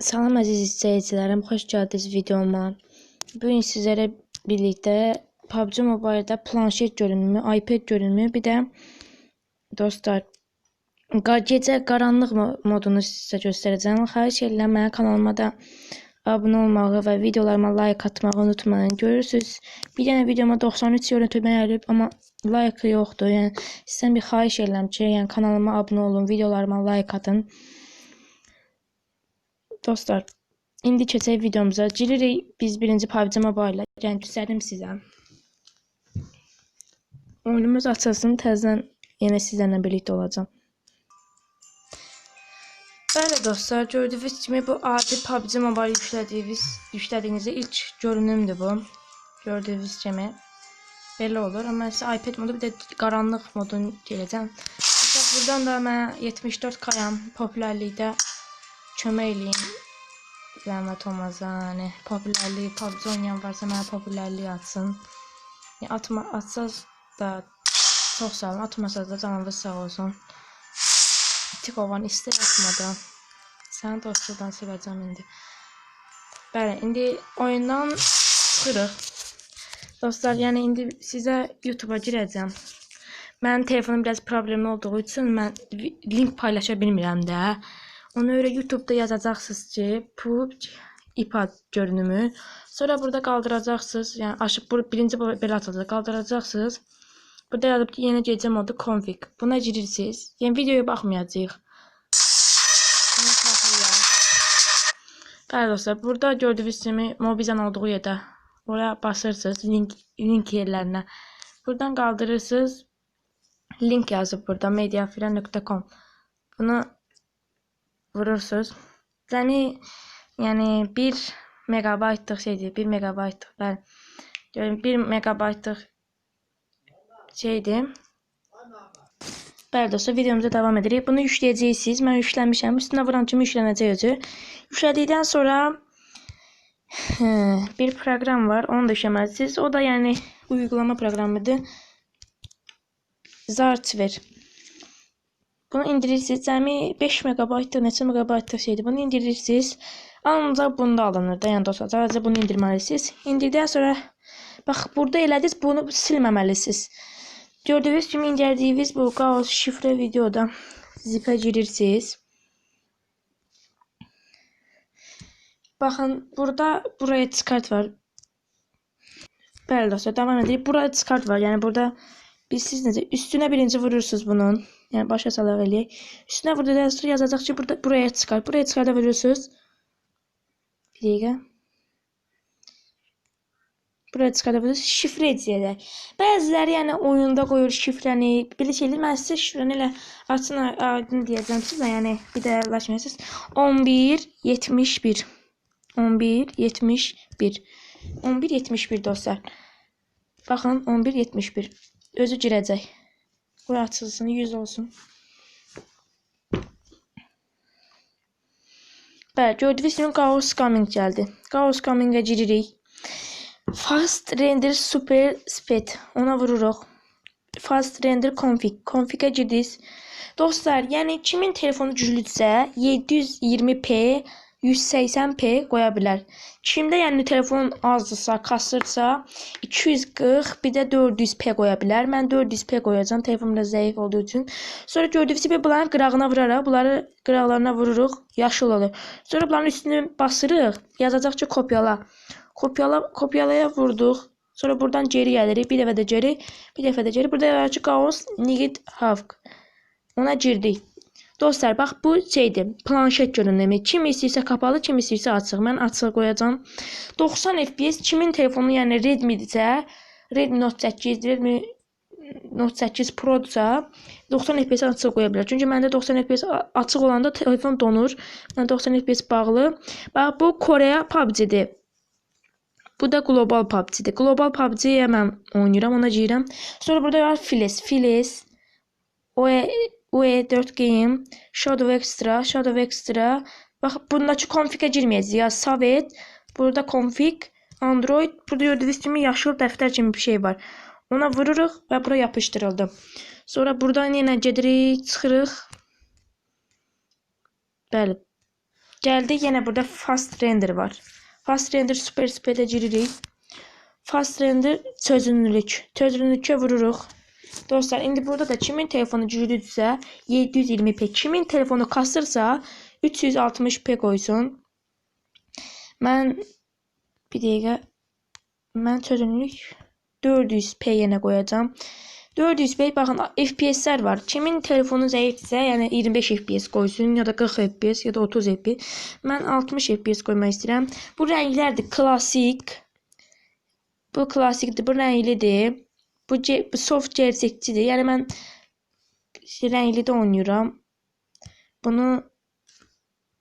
Salam əziz izləyicilərim, xoş gəldiniz videoma. Bu gün sizlərlə birlikdə PUBG Mobile-da planşet görünümü, iPad görünümü, bir də dostlar gecə qaranlıq mo- modunu sizə göstərəcəm. Xahiş edirəm mənim kanalıma da abunə olmağı və videolarıma like atmağı unutmayın. Görürsüz, bir dənə videoma 93 görüntü gəlib, amma like yoxdur. Yəni sizdən bir xahiş edirəm ki, yəni kanalıma abunə olun, videolarıma like atın. Dostlar, indi keçək videomuza. Giririk biz birinci PUBG Mobile-a. Yəni göstərdim sizə. Oyunumuz açılsın, təzədən yenə sizlərlə birlikdə olacağam. Bəli dostlar, gördüyünüz kimi bu adi PUBG Mobile yüklədiyiniz, yüklədiyinizdə ilk görünümdür bu. Gördüyünüz kimi belə olur. Amma sizə iPad modu bir də qaranlıq modunu gələcəm. Buradan da mən 74 kayam popülərlikdə kömək eləyin. Zəhmət olmasa, yəni popülərlik, PUBG oynayan varsa mənə popülərlik atsın. Yəni atma atsaz da çox sağ olun, atmasaz da canınız sağ olsun. Tikovan istər atmadan. Sən dostlardan sevəcəm indi. Bəli, indi oyundan çıxırıq. Dostlar, yəni indi sizə YouTube-a girəcəm. Mənim telefonum biraz problemli olduğu üçün mən link paylaşa bilmirəm də. Ona görə YouTube-da yazacaqsınız ki, PUBG iPad görünümü. Sonra burada qaldıracaqsınız. Yəni aşıb bu birinci belə açılacaq. Qaldıracaqsınız. Burada yazıb ki, yeni gecə modu config. Buna girirsiniz. Yəni videoya baxmayacağıq. Bəli dostlar, burada gördüyünüz kimi Mobizan olduğu yerdə oraya basırsınız link link yerlərinə. Buradan qaldırırsınız. Link yazıb burada mediafire.com. Bunu vurursunuz. Yəni yəni 1 megabaytlıq şeydir, 1 megabaytlıq. Bəli. Görün 1 megabaytlıq şeydir. Bəli dostlar, videomuza davam edirik. Bunu yükləyəcəksiniz. Mən yükləmişəm. Üstünə vuran kimi yüklənəcək özü. Yüklədikdən sonra hə, bir proqram var. Onu da yükləməlisiniz. O da yəni uygulama proqramıdır. Zartver. Bunu indirirsiniz. Cəmi 5 megabaytlıq, neçə megabaytlıq şeydir. Bunu indirirsiniz. Ancaq bunda alınır da, yəni dostlar. Sadəcə bunu indirməlisiniz. İndirdikdən sonra bax burada elədiniz, bunu silməməlisiniz. Gördüyünüz kimi indirdiyiniz bu qaos şifrə videoda zipə girirsiniz. Baxın, burada buraya çıkart var. Bəli dostlar, davam edirik. Burada çıkart var. Yəni burada biz siz necə üstünə birinci vurursunuz bunun. Yəni başa salaq eləyək. Üstünə vurduqdan sonra yazacaq ki, burada buraya çıxart. Buraya çıxarda vurursunuz. Bir dəqiqə. Buraya çıxarda vurursunuz. Şifrə edəcəklər. Bəziləri yəni oyunda qoyur şifrəni. Belə şeylər mən sizə şifrəni elə açın aydın deyəcəm sizə. Yəni bir də əlləşməsiniz. 11 71 11 71 11 71 dostlar. Baxın 11 71. Özü girəcək. Bura açılsın, 100 olsun. Bəli, gördüyünüz kimi Chaos Coming gəldi. Chaos Coming-ə giririk. Fast Render Super Speed. Ona vururuq. Fast Render Config. Config-ə girdiniz. Dostlar, yəni kimin telefonu güclüdürsə 720p 180p qoya bilər. Kimdə yəni telefon azdırsa, kasırsa 240 bir də 400p qoya bilər. Mən 400p qoyacağam. Telefonum da zəif olduğu üçün. Sonra gördüyünüz kimi bunların qırağına vuraraq, bunları qıraqlarına vururuq, yaşıl olur. Sonra bunların üstünü basırıq, yazacaq ki, kopyala. Kopyala, kopyalaya vurduq. Sonra buradan geri gəlirik. Bir dəfə də geri, bir dəfə də geri. Burada yazır ki, Chaos Nigit Havk. Ona girdik. Dostlar, bax bu şeydir, planşet görünümü. Kim istəyirsə kapalı, kim istəyirsə açıq. Mən açıq qoyacağam. 90 FPS kimin telefonu, yəni Redmi-dirsə, Redmi Note 8, Redmi Note 8 Pro-dursa 90 FPS açıq qoya bilər. Çünki məndə 90 FPS açıq olanda telefon donur. Yəni 90 FPS bağlı. Bax bu Koreya PUBG-dir. Bu da qlobal PUBG-dir. Qlobal PUBG-yə mən oynayıram, ona girirəm. Sonra burada var Files, Files, OE, UE4 Game, Shadow Extra, Shadow Extra. Bax bundakı config-ə girməyəcəyik. Ya Savet, burada config, Android, burada gördüyünüz kimi yaşıl dəftər kimi bir şey var. Ona vururuq və bura yapışdırıldı. Sonra buradan yenə gedirik, çıxırıq. Bəli. Geldi yine burada fast render var. Fast render super speed'e giririk. Fast render çözünürlük. Çözünürlükə vururuq. Dostlar indi burada da kimin telefonu güclüdürsə 720p, kimin telefonu kasırsa 360p qoysun. Mən bir dəqiqə mən çözünürlük 400p yenə qoyacağam. 400p baxın FPS-lər var. Kimin telefonu zəifdirsə, yəni 25 FPS qoysun ya da 40 FPS ya da 30 FPS. Mən 60 FPS qoymaq istəyirəm. Bu rənglərdir. Klassik. Bu klassikdir. Bu rənglidir. Bu, bu soft gerçəkçidir. Yəni mən rəngli də oynayıram. Bunu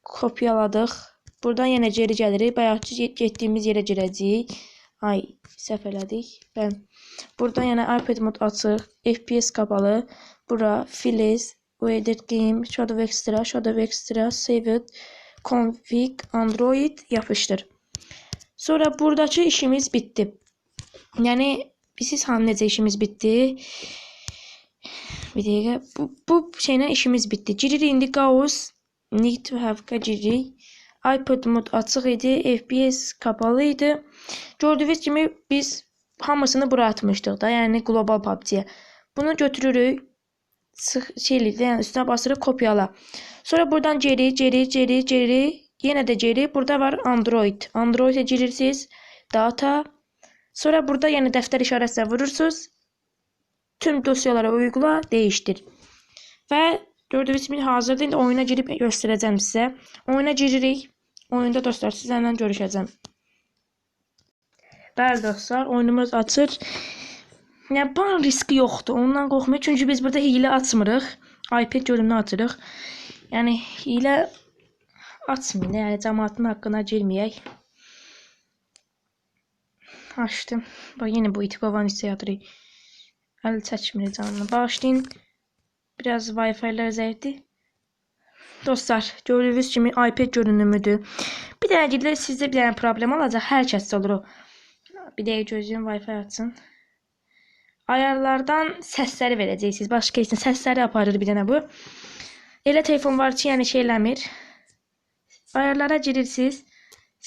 kopyaladıq. Buradan yenə geri gəlirik. Bayaqçı get- getdiyimiz yerə girəcəyik. Ay, səhv elədik. Ben buradan yenə iPad mod açıq. FPS qapalı. Bura Filiz, Edit Game, Shadow Extra, Shadow Extra, Save it, Config, Android yapışdır. Sonra buradakı işimiz bitdi. Yəni siz hamı necə işimiz bitdi? Bir dəqiqə. Bu, bu şeylə işimiz bitdi. Giririk indi Gauss need to have giririk. iPad mod açıq idi, FPS kapalı idi. Gördüyünüz kimi biz hamısını bura atmışdıq da, yəni qlobal PUBG-yə. Bunu götürürük. Sıx şeylikdə, yəni üstünə basırıq kopyala. Sonra buradan geri, geri, geri, geri, yenə də geri. Burada var Android. Android-ə girirsiniz. Data. Sonra burada yenə dəftər işarəsinə vurursunuz. Tüm dosyalara uygula, değiştir. Və gördüyünüz kimi hazırda indi oyuna girib göstərəcəm sizə. Oyuna giririk. Oyunda dostlar sizlərlə görüşəcəm. Bəli dostlar, oyunumuz açır. Yəni ban riski yoxdur. Ondan qorxmayın. Çünki biz burada hiylə açmırıq. iPad görünümünü açırıq. Yəni hiylə açmayın. Yəni cəmaatın haqqına girməyək. Açdım. Bax yenə bu itibavan hissiyatı. Əl çəkmir canını. Bağışlayın. Biraz Wi-Fi-lər zəifdir. Dostlar, gördüyünüz kimi iPad görünümüdür. Bir dənə gedilər sizdə bir dənə problem olacaq. Hər kəsdə olur o. Bir dəqiqə gözləyim Wi-Fi açsın. Ayarlardan səsləri verəcəksiniz. Başqa heç nə səsləri aparır bir dənə bu. Elə telefon var ki, yəni şey eləmir. Ayarlara girirsiniz.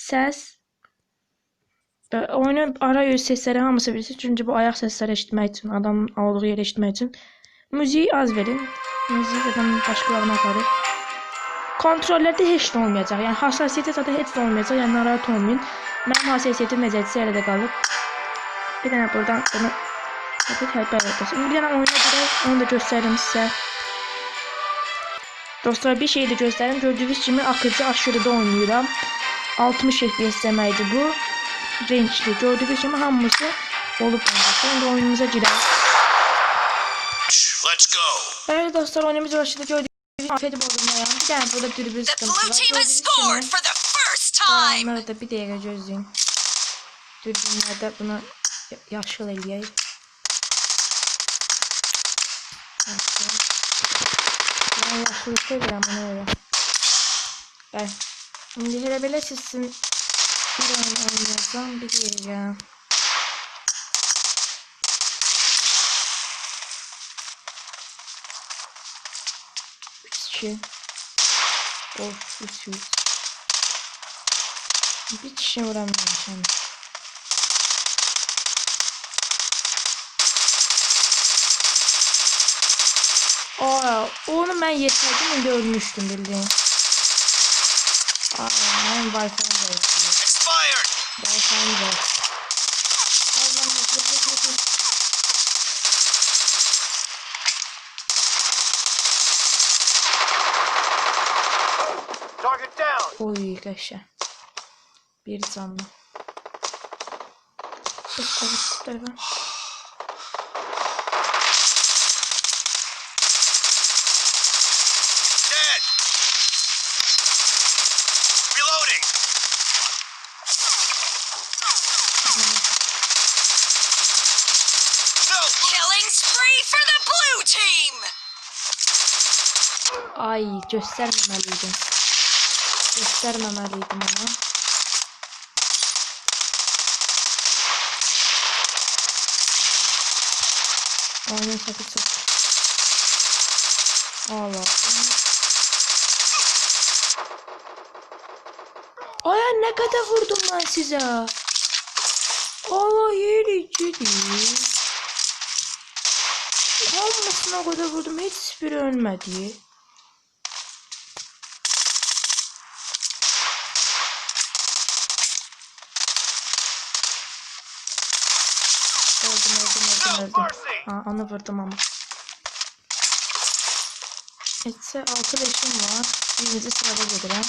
Səs oyunun ara öz səsləri hamısı bilirsiniz. Çünki bu ayaq səsləri eşitmək üçün, adamın olduğu yeri eşitmək üçün. Müziği az verin. Müziği adamın başqalarına aparır. Kontrollərdə heç nə olmayacaq. Yəni hassasiyyətə zaten heç nə olmayacaq. Yəni narahat olmayın. Mənim hassasiyyətim necədirsə elə də qalıb. Bir dənə buradan bunu Hadi həbər edəsiz. İndi bir dənə oyuna girək. Onu da göstərim sizə. Dostlar bir şey də göstərim. Gördüyünüz kimi akıcı aşırıda oynayıram. 60 FPS deməkdir bu. Range'li gördüğünüz gibi hamısı olup olacak. Sonra oyunumuza girer. Let's go. Evet dostlar oyunumuz başladı gördüğünüz gibi afiyet bozulmayan bir tane burada dürbün sıkıntısı var. Gördüğünüz gibi onları da bir diğer gözleyin. Dürbünlerde bunu yaşıl eləyək. Mən yaşılı sevirəm onu öyle. Bəli. İndi elə belə sizin bir an oynasam biliyorum. kişi of 300 bir kişi vuramamışım Aa, onu ben yetmedi mi görmüştüm bildiğin. Aa, ben Wi-Fi'de yapıyorum. Oy kaşa. Bir zamla. Çok komik telefon. Ay göstermemeliydim. Göstermemeliydim onu. Oyunun sesi çok. Allah. Aya ne kadar vurdum ben size. Allah yerici değil. Hamısına o kadar vurdum. Hiçbiri ölmedi. Öldüm öldüm öldüm öldüm. Ha, onu vurdum ama. Etse 6 leşim var. Birinci sırada gedirəm.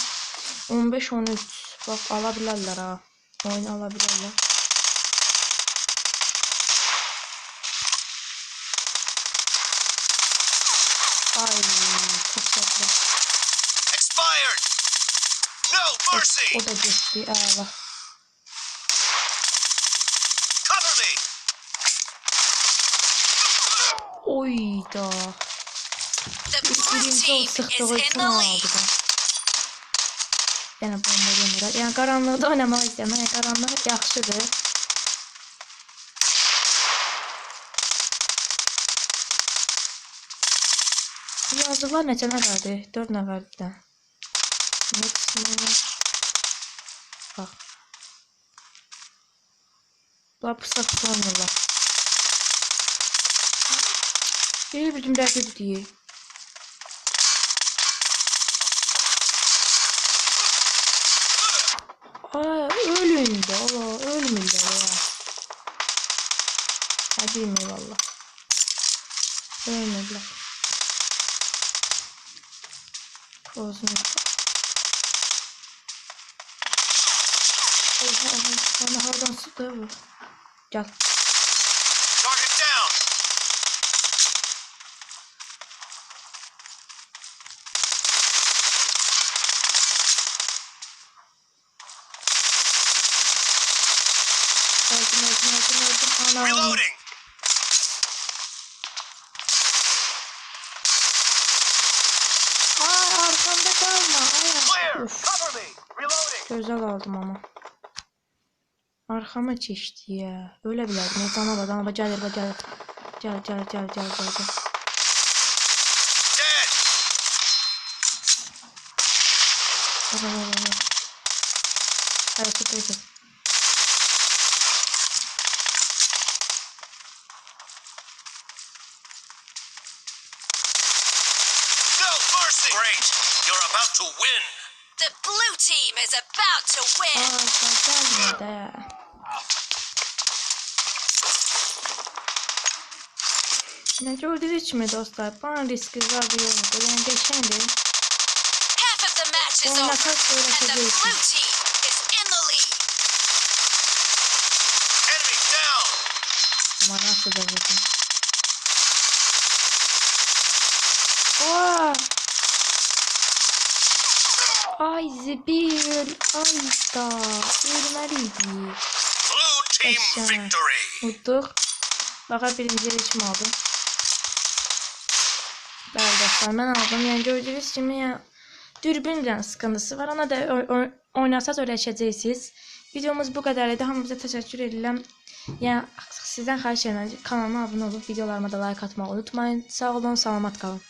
15-13. Bax, ala bilərlər ha. Oyunu ala bilərlər. Ay çok. Expired. No mercy. O, o da geçti Allah. Cover me. Oy da. İlk çok sıktı başına aldı ben. Yəni bu oyunda Yani qaranlıqda oynamaq istəyirəm. Yəni qaranlıq yaxşıdır. Yazıqlar neçə nəfərdir? 4 nəfərdir də. Maksimum. Bax. Bunlar pısa oynayırlar. Bir bizim rəqib deyil. Aa ölün de Allah ölmürler ya. Hadi mi valla. Frozen. Oha oha bana oradan sıkıyor bu. Gel. Öldüm öldüm öldüm öldüm. Reloading. özel aldım ama. Arkama çeşdi ya. Öyle bile. Ne dana var dana var. Gel gel gel. Gel gel gel gel gel gel. Hadi hadi hadi. Hadi tut tut tut. Great! You're about to win! The blue team is about to win. Aa sen gelme de. Ne gördünüz mü dostlar? Bana riski var bir yolda. Yani geçendi. Half of the match is Oyna over, kaç and the öğreteceksin. blue team is in the lead. Enemy down! Ama nasıl da vurdum. Ay zibil. Ay da. Ölmeliydi. Blue team Aşağı. Unuttuk. Bakar birinci için aldım. Dostlar, mən aldım. Yəni gördüyünüz kimi yəni dürbünlə sıkıntısı var. Ona da oy- oy- oynasaz öyrəşəcəksiniz. Videomuz bu qədər idi. Hamınıza təşəkkür edirəm. Yəni sizdən xahiş edirəm kanalıma abunə olub videolarıma da like atmağı unutmayın. Sağ olun, salamat qalın.